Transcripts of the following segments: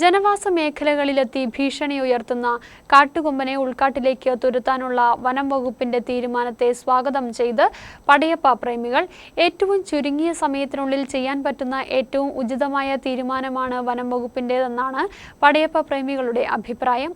ജനവാസ മേഖലകളിലെത്തി ഭീഷണി ഉയർത്തുന്ന കാട്ടുകൊമ്പനെ ഉൾക്കാട്ടിലേക്ക് തുരുത്താനുള്ള വനം വകുപ്പിന്റെ തീരുമാനത്തെ സ്വാഗതം ചെയ്ത് പടയപ്പ പ്രേമികൾ. ഏറ്റവും ചുരുങ്ങിയ സമയത്തിനുള്ളിൽ ചെയ്യാൻ പറ്റുന്ന ഏറ്റവും ഉചിതമായ തീരുമാനമാണ് വനം വകുപ്പിന്റേതെന്നാണ് പടയപ്പ പ്രേമികളുടെ അഭിപ്രായം.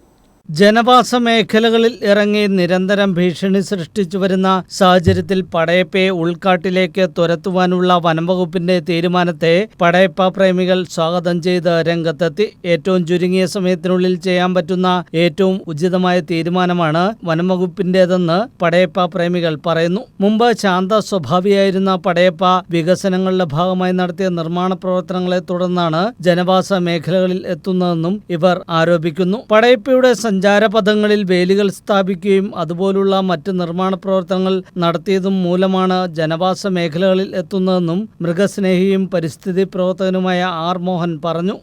ജനവാസ മേഖലകളിൽ ഇറങ്ങി നിരന്തരം ഭീഷണി സൃഷ്ടിച്ചു വരുന്ന സാഹചര്യത്തിൽ പടയപ്പയെ ഉൾക്കാട്ടിലേക്ക് തുരത്തുവാനുള്ള വനംവകുപ്പിന്റെ തീരുമാനത്തെ പടയപ്പ പ്രേമികൾ സ്വാഗതം ചെയ്ത് രംഗത്തെത്തി. ഏറ്റവും ചുരുങ്ങിയ സമയത്തിനുള്ളിൽ ചെയ്യാൻ പറ്റുന്ന ഏറ്റവും ഉചിതമായ തീരുമാനമാണ് വനംവകുപ്പിന്റേതെന്ന് പടയപ്പ പ്രേമികൾ പറയുന്നു. മുമ്പ് ശാന്ത സ്വഭാവിയായിരുന്ന പടയപ്പ വികസനങ്ങളുടെ ഭാഗമായി നടത്തിയ നിർമ്മാണ പ്രവർത്തനങ്ങളെ തുടർന്നാണ് ജനവാസ മേഖലകളിൽ എത്തുന്നതെന്നും ഇവർ ആരോപിക്കുന്നു. പടയപ്പയുടെ സഞ്ചാരപഥങ്ങളിൽ വേലികൾ സ്ഥാപിക്കുകയും അതുപോലുള്ള മറ്റ് നിർമ്മാണ പ്രവർത്തനങ്ങൾ നടത്തിയതും മൂലമാണ് ജനവാസ മേഖലകളിൽ എത്തുന്നതെന്നും മൃഗസ്നേഹിയും പരിസ്ഥിതി പ്രവർത്തകനുമായ ആർ മോഹൻ പറഞ്ഞു.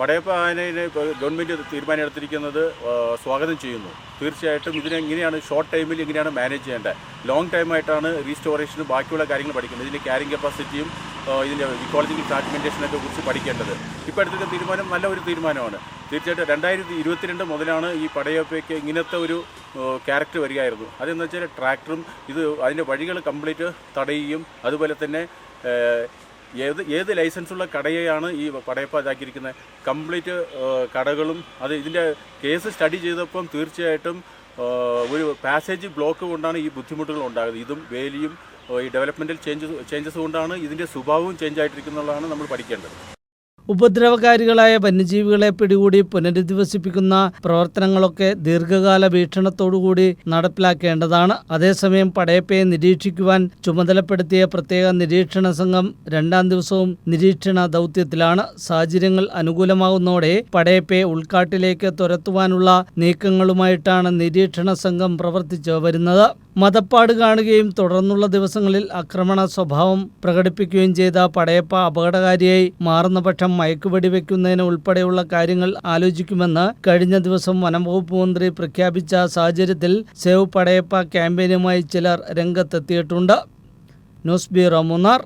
പടയപ്പനെ ഗവൺമെന്റ് തീരുമാനമെടുത്തിരിക്കുന്നത് സ്വാഗതം ചെയ്യുന്നു. തീർച്ചയായിട്ടും ഇതിനെ എങ്ങനെയാണ് ഷോർട്ട് ടൈമിൽ എങ്ങനെയാണ് മാനേജ് ചെയ്യേണ്ടത്. ലോങ് ടൈമായിട്ടാണ് റീസ്റ്റോറേഷനും ബാക്കിയുള്ള കാര്യങ്ങൾ പഠിക്കുന്നത്. ഇതിന്റെ ക്യാരിങ് കപ്പാസിറ്റിയും ഇതിന്റെ ഇക്കോളജിക്കൽ ഫ്രാഗ്മെന്റേഷനൊക്കെ കുറിച്ച് പഠിക്കേണ്ടത്. ഇപ്പോൾ എടുത്തിരിക്കുന്ന തീരുമാനം നല്ല ഒരു തീരുമാനമാണ്. തീർച്ചയായിട്ടും രണ്ടായിരത്തി ഇരുപത്തിരണ്ട് മുതലാണ് ഈ പടയപ്പയ്ക്ക് ഇങ്ങനത്തെ ഒരു ക്യാരക്ടർ വരികയായിരുന്നു. അതെന്ന് വെച്ചാൽ ട്രാക്ടറും ഇത് അതിന്റെ വഴികൾ കംപ്ലീറ്റ് തടയുകയും അതുപോലെ തന്നെ ഏത് ഏത് ലൈസൻസുള്ള കടയെയാണ് ഈ പടയപ്പ ഇതാക്കിയിരിക്കുന്നത്. കംപ്ലീറ്റ് കടകളും അത് ഇതിന്റെ കേസ് സ്റ്റഡി ചെയ്തപ്പം തീർച്ചയായിട്ടും ഒരു പാസേജ് ബ്ലോക്ക് കൊണ്ടാണ് ഈ ബുദ്ധിമുട്ടുകൾ ഉണ്ടാകുന്നത്. ഇതും വേലിയും ഈ ഡെവലപ്മെന്റൽ ചേഞ്ചസ് ചേഞ്ചസ് കൊണ്ടാണ് ഇതിന്റെ സ്വഭാവവും ചേഞ്ച് ആയിട്ടിരിക്കുന്നുള്ളതാണ് നമ്മൾ പഠിക്കേണ്ടത്. ഉപദ്രവകാരികളായ വന്യജീവികളെ പിടികൂടി പുനരധിവസിപ്പിക്കുന്ന പ്രവർത്തനങ്ങളൊക്കെ ദീർഘകാല വീക്ഷണത്തോടുകൂടി നടപ്പിലാക്കേണ്ടതാണ്. അതേസമയം പടയപ്പയെ നിരീക്ഷിക്കുവാൻ ചുമതലപ്പെടുത്തിയ പ്രത്യേക നിരീക്ഷണ സംഘം രണ്ടാം ദിവസവും നിരീക്ഷണ ദൗത്യത്തിലാണ്. സാഹചര്യങ്ങൾ അനുകൂലമാകുന്നതോടെ പടയപ്പയെ ഉൾക്കാട്ടിലേക്ക് തുരത്തുവാനുള്ള നീക്കങ്ങളുമായിട്ടാണ് നിരീക്ഷണ സംഘം പ്രവർത്തിച്ചു വരുന്നത്. മതപ്പാട് കാണുകയും തുടർന്നുള്ള ദിവസങ്ങളിൽ ആക്രമണ സ്വഭാവം പ്രകടിപ്പിക്കുകയും ചെയ്ത പടയപ്പ അപകടകാരിയായി മാറുന്ന പക്ഷം മയക്കുവെടി വയ്ക്കുന്നതിന് ഉൾപ്പെടെയുള്ള കാര്യങ്ങൾ ആലോചിക്കുമെന്ന് കഴിഞ്ഞ ദിവസം വനംവകുപ്പ് മന്ത്രി പ്രഖ്യാപിച്ച സാഹചര്യത്തിൽ സേവ് പടയപ്പ ക്യാമ്പയിനുമായി ചിലർ രംഗത്തെത്തിയിട്ടുണ്ട്. News bureau Munnar.